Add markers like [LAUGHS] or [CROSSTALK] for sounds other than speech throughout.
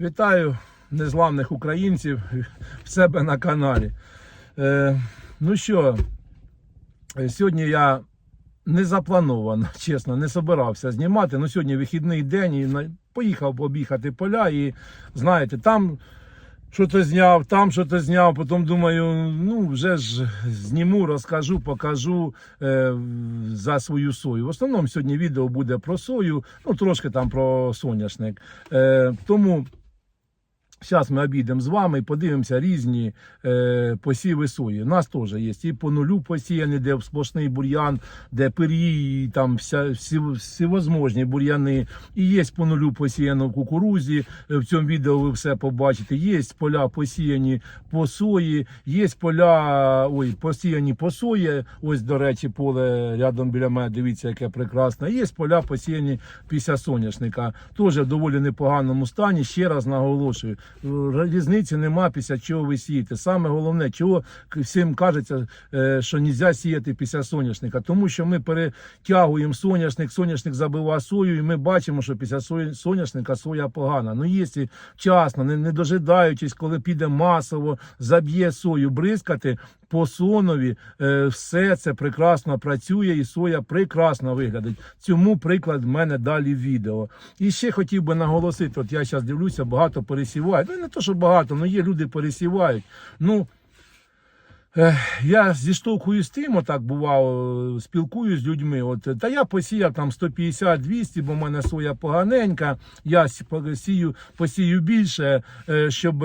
Вітаю незламних українців в себе на каналі. Е, ну що, сьогодні я не заплановано, [LAUGHS] чесно, не собирався знімати. Ну сьогодні вихідний день і поїхав об'їхати поля. І знаєте, там що то зняв, там що то зняв. Потім думаю, ну вже ж зніму, розкажу, покажу е, за свою сою. В основному сьогодні відео буде про сою, ну трошки там про соняшник. Е, тому. Зараз ми обійдемо з вами і подивимося різні е, посіви сої. У нас теж є і по нулю посіяні, де сплошний бур'ян, де пирії, там вся, всі, всевозможні бур'яни. І є по нулю посіяно в кукурузі. Е, В цьому відео ви все побачите. Є поля посіяні по сої, є поля ой, посіяні по сої. Ось, до речі, поле рядом біля мене. Дивіться, яке прекрасне. Є поля посіяні після соняшника. Теж в доволі непоганому стані. Ще раз наголошую. Різниці нема після чого ви сієте. Саме головне, чого всім кажеться, е, що не можна сіяти після соняшника, тому що ми перетягуємо соняшник, соняшник забиває сою, і ми бачимо, що після соняшника соя погана. Ну, якщо вчасно, не, не дожидаючись, коли піде масово, заб'є сою, бризкати по сонові, е, все це прекрасно працює, і соя прекрасно виглядить. Цьому приклад в мене далі відео. І ще хотів би наголосити: от я зараз дивлюся, багато пересівають. Ну не то, що багато, але є люди пересівають. Ну. Я зіштовхуюсь з тим, отак бувало, спілкуюсь з людьми. От, та я посіяв там 150-200, бо в мене соя поганенька. Я сію, посію, більше, е, щоб.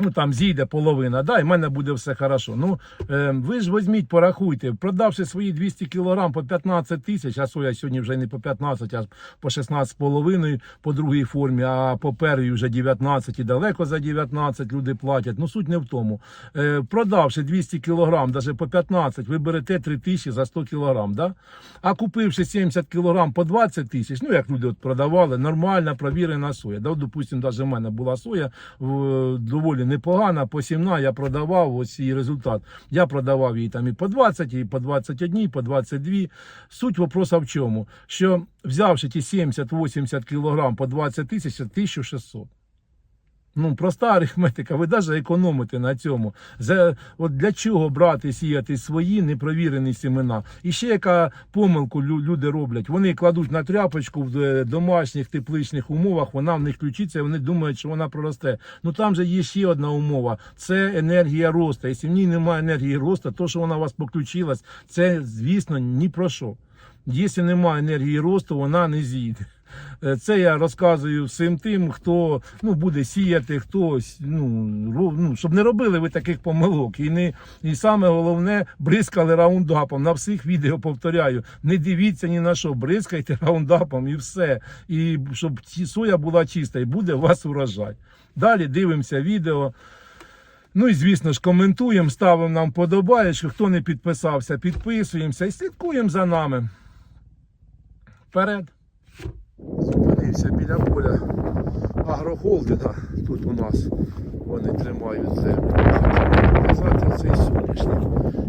Ну там зійде половина, да, і в мене буде все хорошо. Ну е, ви ж візьміть, порахуйте, продавши свої 200 кілограм по 15 тисяч, а соя сьогодні вже не по 15, а по 16 з половиною по другій формі, а по первій вже 19 і далеко за 19 люди платять. Ну суть не в тому. Е, продавши 200 кілограм, навіть по 15, ви берете 3 тисячі за 100 кілограм, да? а купивши 70 кілограм по 20 тисяч, ну як люди от продавали, нормальна, провірена соя. Да, допустим, навіть в мене була соя в, доволі непогана, по 17 я продавав ось її результат. Я продавав її там і по 20, і по 21, і по 22. Суть вопроса в чому? Що взявши ті 70-80 кілограм по 20 тисяч, це 1600. Ну, проста арифметика, ви навіть економите на цьому. За, от для чого брати сіяти свої непровірені семена? І ще яка помилку люди роблять? Вони кладуть на тряпочку в е, домашніх тепличних умовах, вона в них включиться, і вони думають, що вона проросте. Ну там же є ще одна умова: це енергія росту. Якщо в ній немає енергії росту, то що вона у вас поключилась, це звісно ні про що. Якщо немає енергії росту, вона не зійде. Е, Це я розказую всім тим, хто ну, буде сіяти, хто ну, ну, щоб не робили ви таких помилок. І, не, і саме головне, бризкали раундапом. На всіх відео повторяю, не дивіться ні на що, бризкайте раундапом і все. І щоб соя була чиста, і буде у вас урожай. Далі дивимося відео. Ну і звісно ж коментуємо, ставимо нам подобаєчку. Хто не підписався, підписуємося і слідкуємо за нами. Вперед. Зупинився біля поля агрохолдинга. Тут у нас вони тримають землю. Показати цей соняшник.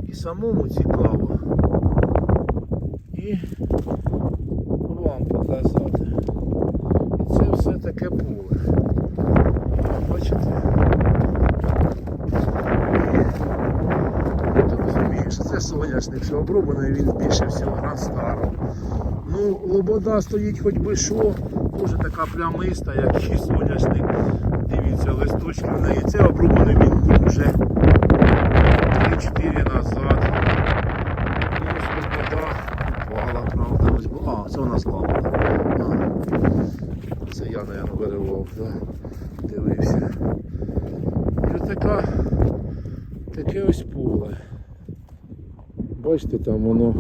І самому цікаво. І вам показати. І це все таке поле. Бачите? Ти розумієш, це соняшник, оброблений він більше всього на. Ну, лобода стоїть хоч би що, дуже така плямиста, як і соняшник. Дивіться, листочки в неї. Це оброблений він хоч вже 3-4 назад. Ну, ось лобода правда, ось була. А, це вона слабла. Це я, мабуть, виривав, да? дивився. І ось така, таке ось поле. Бачите, там воно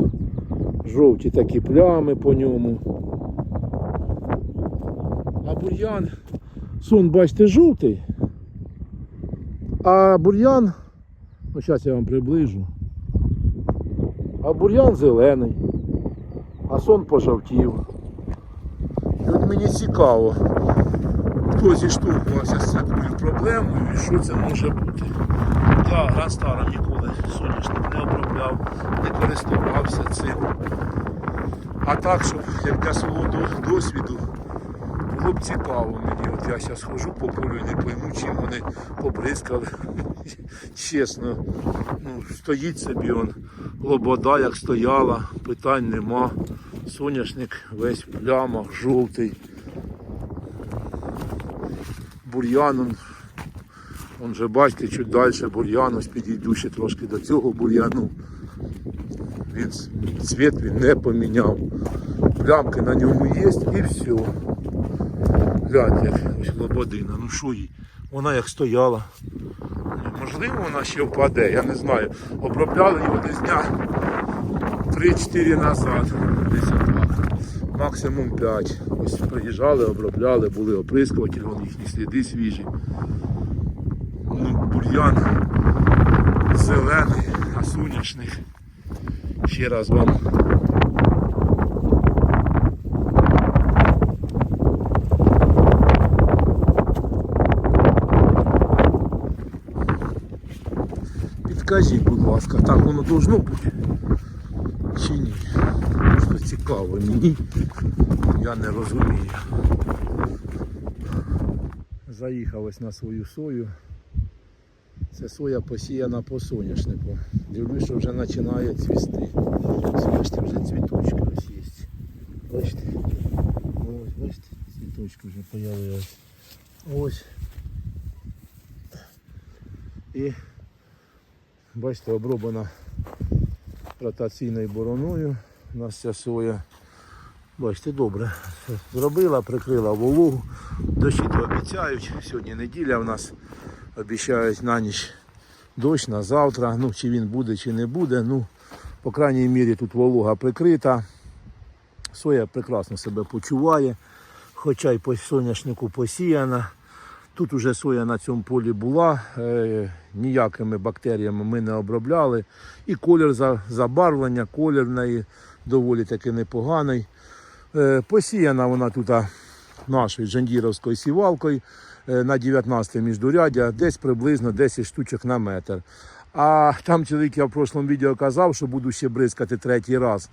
жовті такі плями по ньому. А бур'ян, сон, бачите, жовтий. А бур'ян, ну зараз я вам приближу. А бур'ян зелений, а сон пожовтів. І от мені цікаво, хто зіштовхувався з такою проблемою і що це може бути. Так, гран старом ніколи соняшник не обробляв, не користувався цим. А так, щоб як для свого досвіду було б цікаво мені. От я зараз хожу по полю не пойму, чим вони побризкали. [LAUGHS] Чесно, ну, стоїть собі он, лобода як стояла, питань нема. Соняшник весь в плямах, жовтий. Бур'ян, он, же бачите, чуть далі бур'ян, ось підійду ще трошки до цього бур'яну. Він цвіт він не поміняв. Плямки на ньому є і все. Гляньте, як ось лободина. Ну що їй? Вона як стояла. Можливо, вона ще впаде, я не знаю. Обробляли його десь дня 3-4 назад. Максимум 5. Ось приїжджали, обробляли, були оприскувателі, вон їхні сліди свіжі. Бур'ян зелений, а соняшник. Ще раз вам Підкажіть, будь ласка, так воно должно бути? Чи ні? Просто цікаво мені. Я не розумію. Заїхав ось на свою сою. Це соя посіяна по соняшнику. Дивлюсь, що вже починає цвісти. Бачите, вже цвіточки ось є. Бачите? Ось, бачите, цвіточки вже з'явились. Ось. І Бачите, оброблена ротаційною бороною. У нас ця соя. Бачите, добре. Зробила, прикрила вологу. Дощі то обіцяють. Сьогодні неділя в нас обіцяють на ніч дощ на завтра. Ну, чи він буде, чи не буде. Ну, по крайній мірі тут волога прикрита. Соя прекрасно себе почуває, хоча й по соняшнику посіяна. Тут уже соя на цьому полі була, е, ніякими бактеріями ми не обробляли. І колір за- забарвлення, колір в неї доволі таки непоганий. Е, посіяна вона тут нашою джандіровською сівалкою на 19 міждуряддя, десь приблизно 10 штучок на метр. А там чоловік я в прошлому відео казав, що буду ще бризкати третій раз.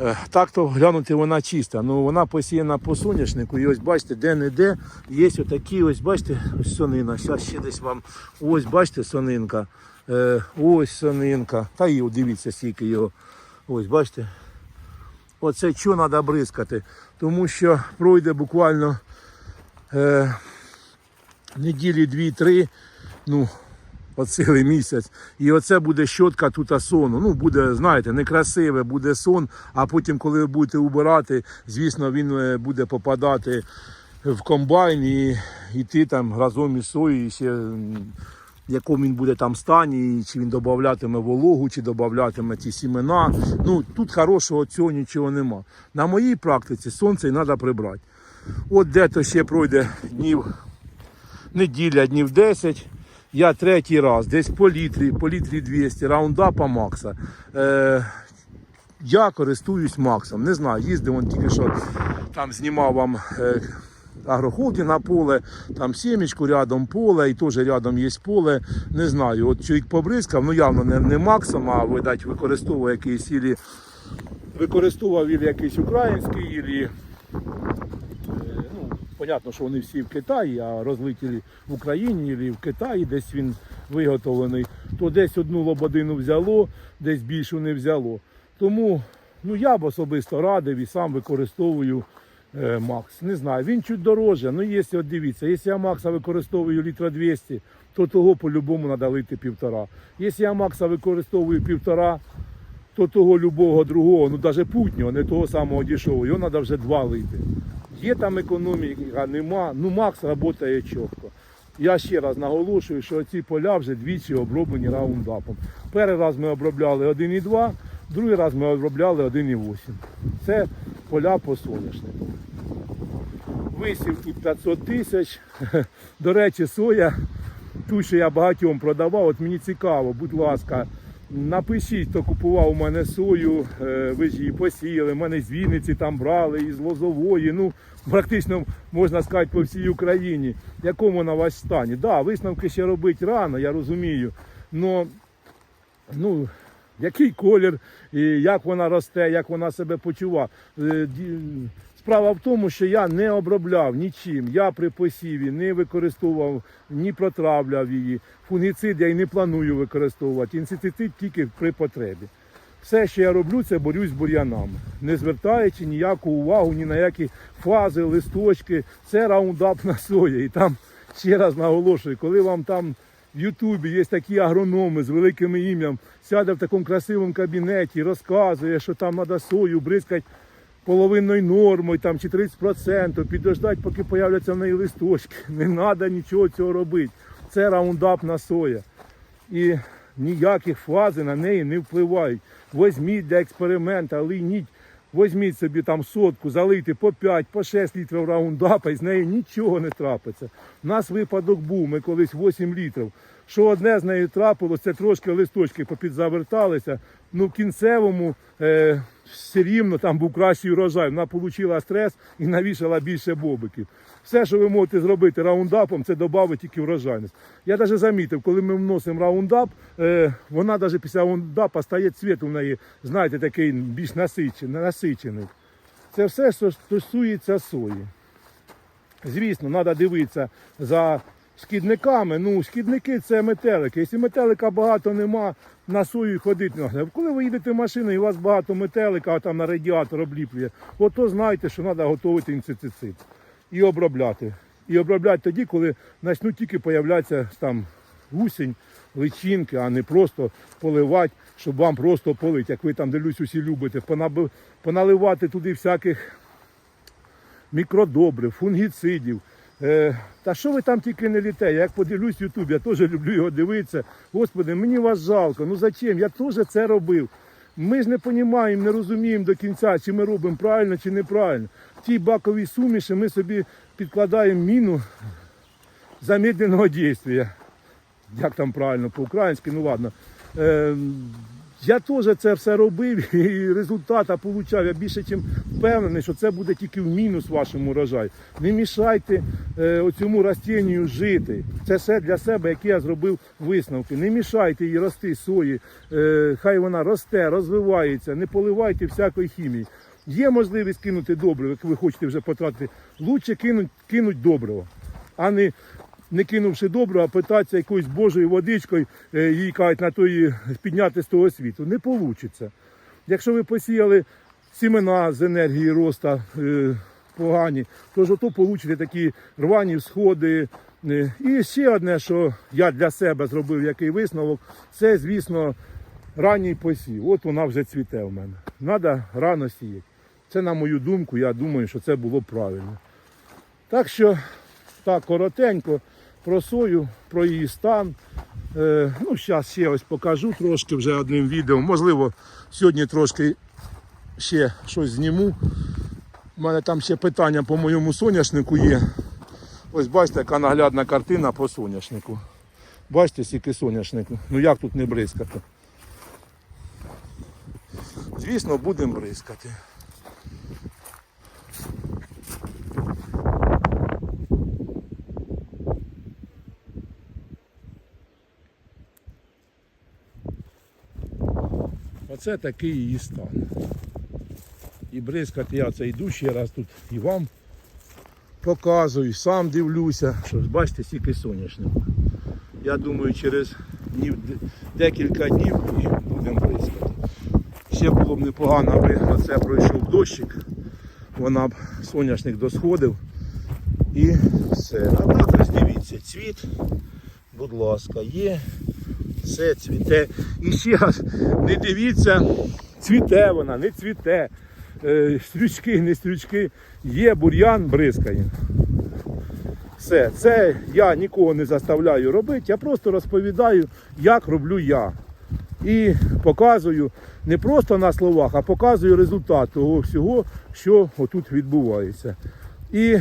Е, Так то глянути вона чиста. Ну вона посіяна по соняшнику. І ось бачите, де-не-де є отакі, ось бачите, ось сонина. Зараз ще десь вам. Ось бачите, сонинка. Е, ось сонинка. Та і дивіться, скільки його. Ось бачите. Оце що треба бризкати. Тому що пройде буквально е, неділі дві-три. Ну, от цілий місяць. І оце буде щотка тут сону. Ну, буде, знаєте, некрасиве, буде сон, а потім, коли ви будете убирати, звісно, він е, буде попадати в комбайн і йти там разом із соєю, і ще в якому він буде там стані, чи він додатиме вологу, чи додатиме ті сімена. Ну, тут хорошого цього нічого нема. На моїй практиці сонце треба прибрати. От де-то ще пройде днів неділя, днів 10. Я третій раз, десь по літрі, по літрі 200, раундапа Макса. Е, я користуюсь Максом. Не знаю, їздив он тільки що там знімав вам е, агрохолдинг на поле, там сімечку рядом поле, і теж рядом є поле. Не знаю. От чоловік побризкав, ну явно не, не Максом, а видать, використовував якийсь ілі, використовував ілі якийсь український, ілі понятно, що вони всі в Китаї, а розлиті в Україні і в Китаї, десь він виготовлений, то десь одну лободину взяло, десь більшу не взяло. Тому ну, я б особисто радив і сам використовую е, Макс. Не знаю, він чуть дороже. Ну, якщо от дивіться, якщо я Макса використовую літра 200, то того по-любому треба лити півтора. Якщо я Макса використовую півтора, то того любого другого, ну навіть путнього, не того самого дешевого, його треба вже два лити. Є там економіка, нема. Ну Макс працює чітко. Я ще раз наголошую, що ці поля вже двічі оброблені раундапом. Перший раз ми обробляли 1,2, другий раз ми обробляли 1,8. Це поля по соняшнику. Висів тут 500 тисяч. До речі, соя, ту, що я багатьом продавав, от мені цікаво, будь ласка, напишіть, хто купував у мене сою, е, ви ж її посіяли, в мене з Вінниці там брали, із Лозової, ну, практично, можна сказати, по всій Україні. В якому у вас стані? Так, да, висновки ще робити рано, я розумію. Но, ну, який колір, як вона росте, як вона себе почуває. Справа в тому, що я не обробляв нічим. Я при посіві не використовував, ні протравляв її. Фунгіцид я й не планую використовувати. Інсектицид тільки при потребі. Все, що я роблю, це борюсь з бур'янами, не звертаючи ніяку увагу ні на які фази, листочки. Це раундап на соя. І там ще раз наголошую, коли вам там в Ютубі є такі агрономи з великим ім'ям, сяде в такому красивому кабінеті, розказує, що там треба сою бризкати половинною нормою там, чи 30%, підождати, поки появляться в неї листочки. [LAUGHS] Не треба нічого цього робити. Це раундап на соя. І ніяких фази на неї не впливають. Возьміть для експеримента, лийніть, возьміть собі там сотку, залийте по 5, по 6 літрів раундапа, і з нею нічого не трапиться. У нас випадок був, ми колись 8 літрів. Що одне з нею трапилось, це трошки листочки попідзаверталися. Ну, в кінцевому е, все рівно там був кращий урожай. Вона отримала стрес і навішала більше бобиків. Все, що ви можете зробити раундапом, це додати тільки врожайність. Я навіть замітив, коли ми вносимо раундап, е, вона навіть після раундапа стає цвіт у неї, знаєте, такий більш насичений. насичений. Це все, що стосується сої. Звісно, треба дивитися за шкідниками. Ну, шкідники це метелики. Якщо метелика багато нема, на сою ходити треба. Коли ви їдете в машину і у вас багато метелика, а там на радіатор обліплює, от то знайте, що треба готувати інсектицид і обробляти. І обробляти тоді, коли почнуть тільки появлятися там гусінь, личинки, а не просто поливати, щоб вам просто полити. Як ви там дивлюсь, усі любите, поналивати туди всяких мікродобрив, фунгіцидів. Е, та що ви там тільки не літе? Я як подивлюсь Ютуб, я теж люблю його дивитися. Господи, мені вас жалко. Ну зачем? Я теж це робив. Ми ж не розуміємо, не розуміємо до кінця, чи ми робимо правильно, чи неправильно. В тій баковій суміші ми собі підкладаємо міну замедленого дійства. Як там правильно по-українськи, ну ладно. Я теж це все робив [LAUGHS] і результата отримав. Я більше чим впевнений, що це буде тільки в мінус вашому урожаю. Не мішайте е, оцьому растінню жити. Це все для себе, які я зробив висновки. Не мішайте їй рости сої. Е, хай вона росте, розвивається, не поливайте всякої хімії. Є можливість кинути добриво, як ви хочете вже потратити. Лучше кинуть, кинуть добриво, а не не кинувши доброго, а питатися якоюсь божою водичкою, е, їй кажуть, на тої підняти з того світу. Не вийде. Якщо ви посіяли сімена з енергії роста е, погані, то ж ото получите такі рвані всходи. Е, І ще одне, що я для себе зробив який висновок, це, звісно, ранній посів. От вона вже цвіте в мене. Треба рано сіяти. Це, на мою думку, я думаю, що це було правильно. Так що, так, коротенько про сою, про її стан. Е, ну, зараз ще ось покажу трошки вже одним відео. Можливо, сьогодні трошки ще щось зніму. У мене там ще питання по моєму соняшнику є. Ось бачите, яка наглядна картина по соняшнику. Бачите, скільки соняшнику. Ну як тут не бризкати? Звісно, будемо бризкати. Оце такий її стан. І бризкати я це йду ще раз тут і вам показую, сам дивлюся, що бачите, стільки соняшнику. Я думаю, через днів, декілька днів і будемо бризкати. Ще було б непогано, аби оце пройшов дощик, вона б соняшник досходив і все. А так ось дивіться, цвіт, будь ласка, є все цвіте. І ще раз, не дивіться, цвіте вона, не цвіте. Е, стрючки, не стрючки. Є бур'ян, бризкає. Все, це я нікого не заставляю робити, я просто розповідаю, як роблю я. І показую не просто на словах, а показую результат того всього, що отут відбувається. І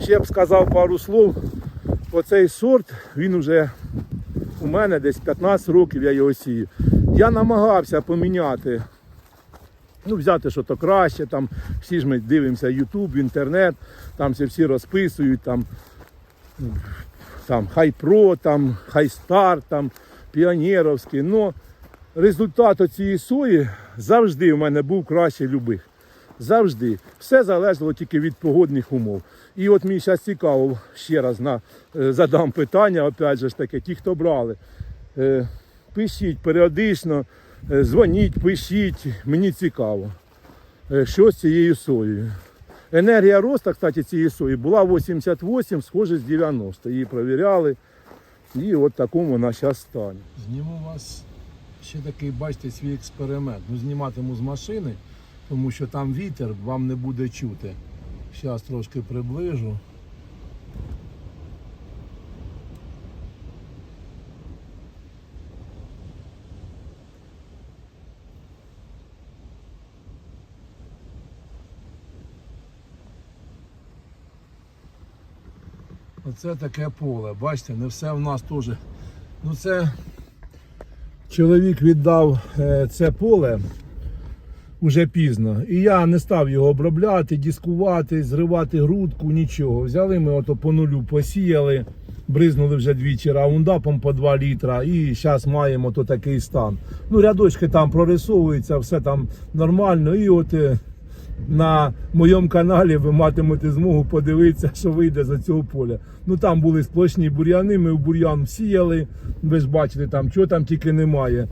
ще б сказав пару слов. Оцей сорт, він вже у мене десь 15 років я його сію. Я намагався поміняти, ну, взяти що то краще, там всі ж ми дивимося YouTube, інтернет, там все всі розписують, там, там Хай-Про, там Хай-Стар, там Піонєровський. Но результат цієї сої завжди в мене був краще любих. Завжди. Все залежало тільки від погодних умов. І от мені зараз цікаво, ще раз на, е, задам питання, опять же ж таки, ті, хто брали. Е, пишіть періодично, е, дзвоніть, пишіть, мені цікаво, що з цією соєю. Енергія росту, кстати, цієї сої була 88, схоже з 90. Її провіряли. І от такому вона зараз стане. Зніму вас ще такий, бачите, свій експеримент. Ну, зніматиму з машини, тому що там вітер, вам не буде чути. Зараз трошки приближу. Оце таке поле. Бачите, не все в нас теж. Ну це чоловік віддав е, це поле уже пізно. І я не став його обробляти, дискувати, зривати грудку, нічого. Взяли ми ото по нулю, посіяли, бризнули вже двічі раундапом по 2 літра і зараз маємо то такий стан. Ну, рядочки там прорисовуються, все там нормально. І от е, на моєму каналі ви матимете змогу подивитися, що вийде за цього поля. Ну там були сплошні бур'яни, ми в бур'ян сіяли. Ви ж бачите, там чого там тільки немає.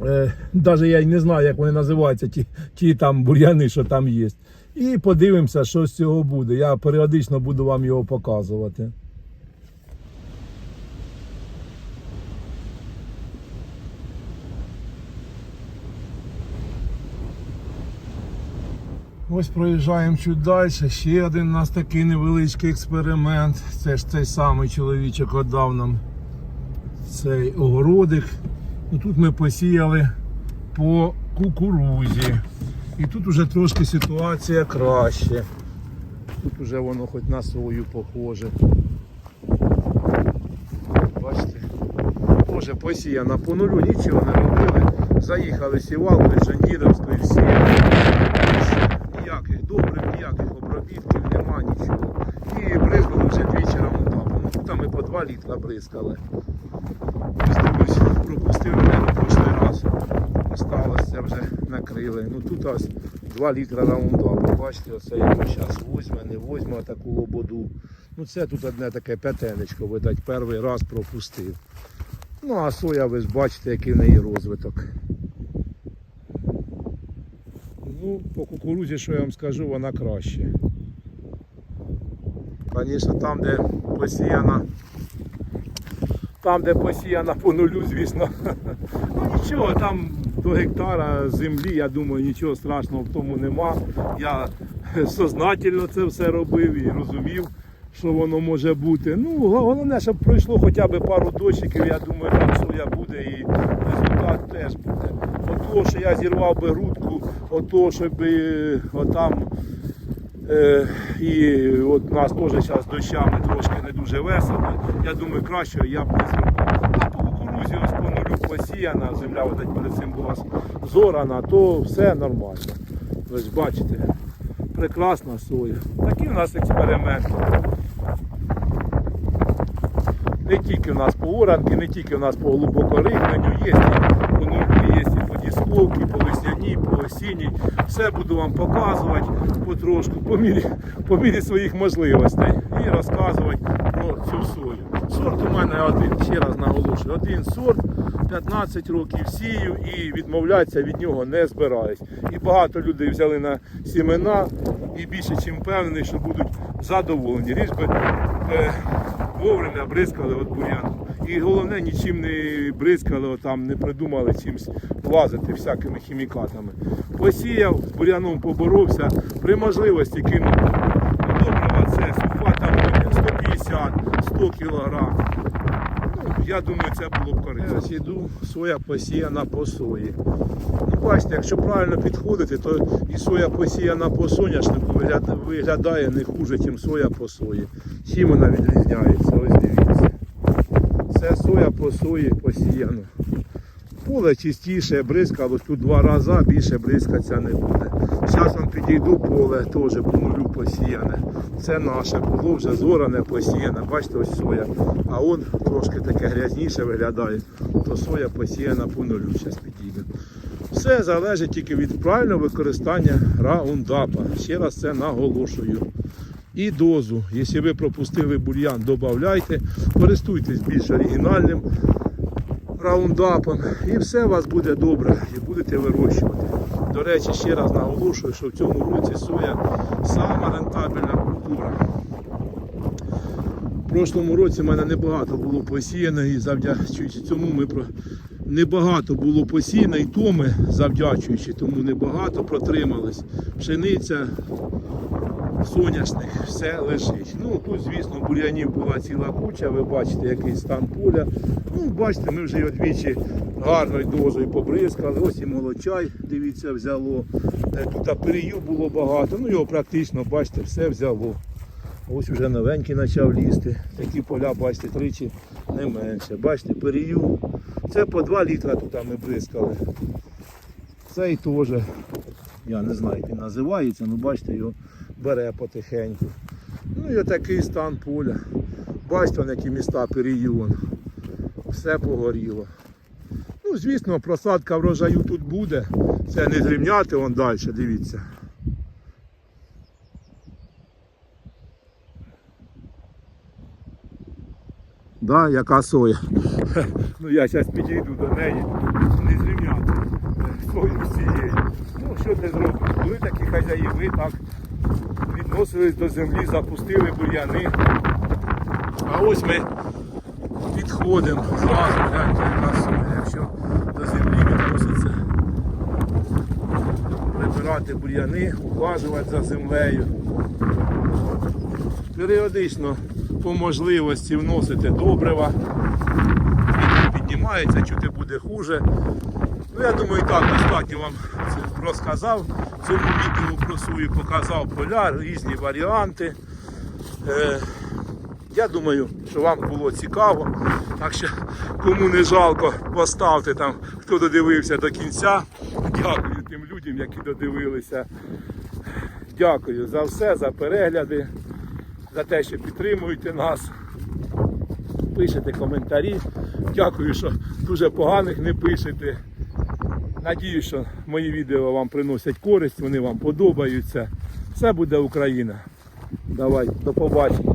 Е, Даже я й не знаю, як вони називаються, ті, ті там бур'яни, що там є. І подивимося, що з цього буде. Я періодично буду вам його показувати. Ось проїжджаємо чуть далі. Ще один у нас такий невеличкий експеримент. Це ж цей самий чоловічок отдав нам цей огородик. Тут ми посіяли по кукурузі. І тут уже трошки ситуація краще. Тут уже воно хоч на сою похоже. Бачите? Тоже посіяна по нулю, нічого не робили. Заїхали сівалкою, жандіровською всі. Ніяких добрив, ніяких обробітків, нема нічого. І бризнули вже двічі раундапом. Ну, Тут ми по 2 літра бризкали. Дивлюсь, пропустив мене прошлий раз. Осталося вже накрили. Ну тут ось 2 літра раундапу. Бачите, оце його зараз возьме, не возьме таку лободу. Ну це тут одне таке п'ятенечко, видать, перший раз пропустив. Ну а соя, ви ж бачите, який в неї розвиток. Ну, по кукурузі, що я вам скажу, вона краще. Звісно, там, де посіяна, там, де посіяна по нулю, звісно. [LAUGHS] Ну нічого, там до гектара землі, я думаю, нічого страшного в тому нема. Я сознательно це все робив і розумів, що воно може бути. Ну, головне, щоб пройшло хоча б пару дощиків, я думаю, там соя буде і результат теж буде. От того, що я зірвав би грудку, от щоб е, отам Е, і от нас теж зараз дощами трошки не дуже весело. Я думаю, краще я б не зробив. По ось по нулю посіяна, земля от перед цим була зорана, то все нормально. Ж бачите, прекрасна соя. Такий у нас експеримент. Не тільки у нас по оранки, не тільки у нас по глибокорихленню, є і по нулю, є і по дісковці, по весняній, по осінній. Все буду вам показувати потрошку, по мірі, по мірі своїх можливостей і розказувати про цю сою. Сорт у мене один, ще раз наголошую, один сорт, 15 років сію і відмовлятися від нього не збираюсь. І багато людей взяли на сімена і більше чим впевнений, що будуть задоволені. Ріж би е, вовремя бризкали от бур'яну. І головне, нічим не бризкали, там не придумали чимось лазити всякими хімікатами. Посіяв, з бур'яном поборовся, при можливості кинув добрива це амонія 150, 100 кілограм. Я думаю, це було б корисно. Зараз іду, соя посіяна по сої. Ну, бачите, якщо правильно підходити, то і соя посіяна по соняшнику виглядає не хуже, ніж соя по сої. Чим вона відрізняється? Ось дивіться. Це соя по сої посіяно. Поле чистіше, бризкалось тут два рази, більше бризкатися не буде. Зараз вам підійду поле, теж по нулю посіяне. Це наше було вже зоране посіяне. Бачите, ось соя. А он трошки таке грязніше виглядає. То соя посіяна по нулю. Зараз підійде. Все залежить тільки від правильного використання раундапа. Ще раз це наголошую. І дозу. Якщо ви пропустили бур'ян, додавайте, користуйтесь більш оригінальним раундапом, і все у вас буде добре, і будете вирощувати. До речі, ще раз наголошую, що в цьому році соя сама рентабельна культура. В прошлому році в мене небагато було посіяно і завдячуючи цьому ми про небагато було посіяно і то ми завдячуючи, тому небагато протримались. Пшениця, соняшник, все лежить. Ну тут, звісно, бур'янів була ціла куча, ви бачите, який стан поля. Ну, бачите, ми вже двічі гарною дозою побризкали. Ось і молочай, дивіться, взяло. Е, Тут аперію було багато, ну його практично, бачите, все взяло. Ось вже новенький почав лізти. Такі поля, бачите, тричі не менше. Бачите, перію. Це по 2 літра тут ми бризкали. Цей теж, я не знаю, як він називається, ну бачите, його бере потихеньку. Ну і отакий стан поля. Бачите, які міста перію. Все погоріло. Ну, звісно, просадка врожаю тут буде. Це не зрівняти вон далі, дивіться. Да, яка соя. [LAUGHS] Ну я зараз підійду до неї, не зрівняти сою всієї. Ну що ти зробиш? Були такі хазяїви, так відносились до землі, запустили бур'яни. А ось ми підходимо зразу, гляньте, соя, якщо до землі відноситься. Прибирати бур'яни, ухажувати за землею. Періодично по можливості вносити добрива. Піднімається, чути буде хуже. Ну, я думаю, так достатньо вам розказав. В цьому відео про сою показав поля, різні варіанти. Е, я думаю, що вам було цікаво. Так що кому не жалко, поставте там, хто додивився до кінця. Дякую тим людям, які додивилися. Дякую за все, за перегляди, за те, що підтримуєте нас. Пишете коментарі. Дякую, що дуже поганих не пишете. Надію, що мої відео вам приносять користь, вони вам подобаються. Все буде Україна. Давай, до побачення.